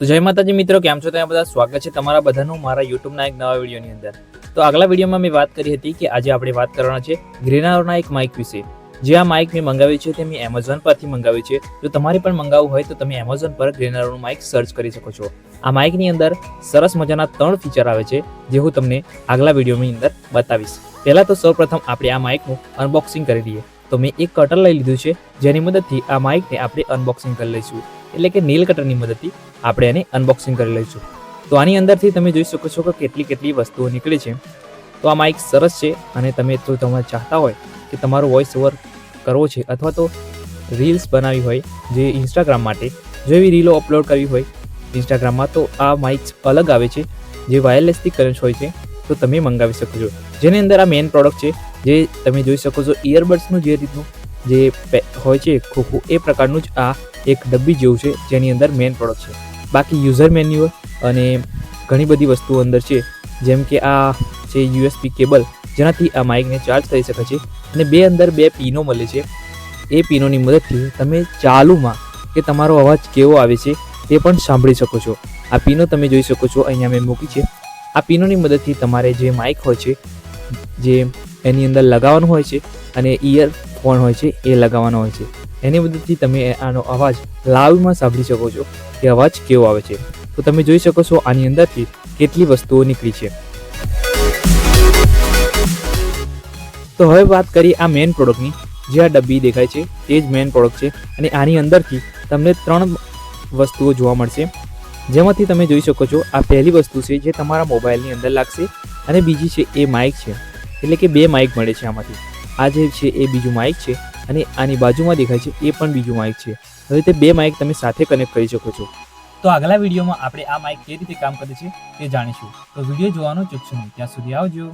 તો જય માતાજી મિત્રો, કેમ છો? ત્યાં બધા સ્વાગત છે તમારા બધાનું મારા યુટ્યુબના એક નવા વિડીયોની અંદર. તો આગલા વિડીયોમાં મેં વાત કરી હતી કે આજે આપણે વાત કરવાના છે ગ્રેનારોના એક માઇક વિશે. જે આ માઇક મેં મંગાવ્યું છે તે મેં એમેઝોન પરથી મંગાવ્યું છે. જો તમારે પણ મંગાવવું હોય તો તમે એમેઝોન પર ગ્રેનારોનું માઇક સર્ચ કરી શકો છો. આ માઇકની અંદર સરસ મજાના ત્રણ ફીચર આવે છે, જે હું તમને આગલા વિડીયોની અંદર બતાવીશ. પહેલાં તો સૌપ્રથમ આપણે આ માઇકનું અનબોક્સિંગ કરી દઈએ. તો મેં એક કટર લઈ લીધું છે. જેની મદદથી આ માઇકને આપણે અનબોક્સિંગ કરી લઈશું. એટલે કે નીલ કટરની મદદથી આપણે એને અનબોક્સિંગ કરી લઈશું. તો આની અંદરથી તમે જોઈ શકો છો કે કેટલી કેટલી વસ્તુઓ નીકળી છે. તો આ માઇક સરસ છે અને તમે તો તમે ચાહતા હોય કે તમારો વોઇસ ઓવર કરવો છે અથવા તો રીલ્સ બનાવી હોય જે ઇન્સ્ટાગ્રામ માટે, જો એવી રીલો અપલોડ કરવી હોય ઇન્સ્ટાગ્રામમાં તો આ માઇક્સ અલગ આવે છે, જે વાયરલેસથી કનેક્ટ હોય છે, તો તમે મંગાવી શકો છો. જેની અંદર આ મેઇન પ્રોડક્ટ છે, જે તમે જોઈ શકો છો ઇયરબડ્સનું જે રીતનું જે હોય છે, ખોખું, એ પ્રકારનું જ આ એક ડબ્બી જેવું છે, જેની અંદર મેઇન પ્રોડક્ટ છે. બાકી યુઝર મેન્યુઅલ અને ઘણી બધી વસ્તુઓ અંદર છે, જેમ કે આ છે યુએસપી કેબલ જેનાથી આ માઇકને ચાર્જ થઈ શકે છે. અને બે અંદર બે પીનો મળે છે. એ પીનોની મદદથી તમે ચાલુમાં કે તમારો અવાજ કેવો આવે છે, તે પણ સાંભળી શકો છો. આ પીનો તમે જોઈ શકો છો, અહીંયા મેં મૂકી છે. આ પીનોની મદદથી તમારે જે માઇક હોય છે, જે એની અંદર લગાવવાનું હોય છે, અને ઇયરફોન હોય છે, એ લગાવવાનો હોય છે. એની મદદથી તમે આનો અવાજ લાઈવમાં સાંભળી શકો છો કે અવાજ કેવો આવે છે. તો તમે જોઈ શકો છો આની અંદરથી કેટલી વસ્તુઓ નીકળી છે. તો હવે વાત કરીએ આ મેઇન પ્રોડક્ટની જે આ ડબ્બી દેખાય છે, તે જ મેઇન પ્રોડક્ટ છે અને આની અંદરથી તમને ત્રણ વસ્તુઓ જોવા મળશે. જેમાંથી તમે જોઈ શકો છો, આ પહેલી વસ્તુ છે જે તમારા મોબાઈલની અંદર લાગશે અને બીજી છે એ માઇક છે. એટલે કે બે માઇક મળે છે આમાંથી. આ જે છે એ બીજું માઇક છે અને આની બાજુમાં દેખાય છે એ પણ બીજું માઇક છે. હવે તે બે માઇક તમે સાથે કનેક્ટ કરી શકો છો. તો આગલા વિડીયોમાં આપણે આ માઇક કઈ રીતે કામ કરે છે તે જાણીશું. તો વીડિયો જોવાનું ચૂકશો નહીં. ત્યાં સુધી આવજો.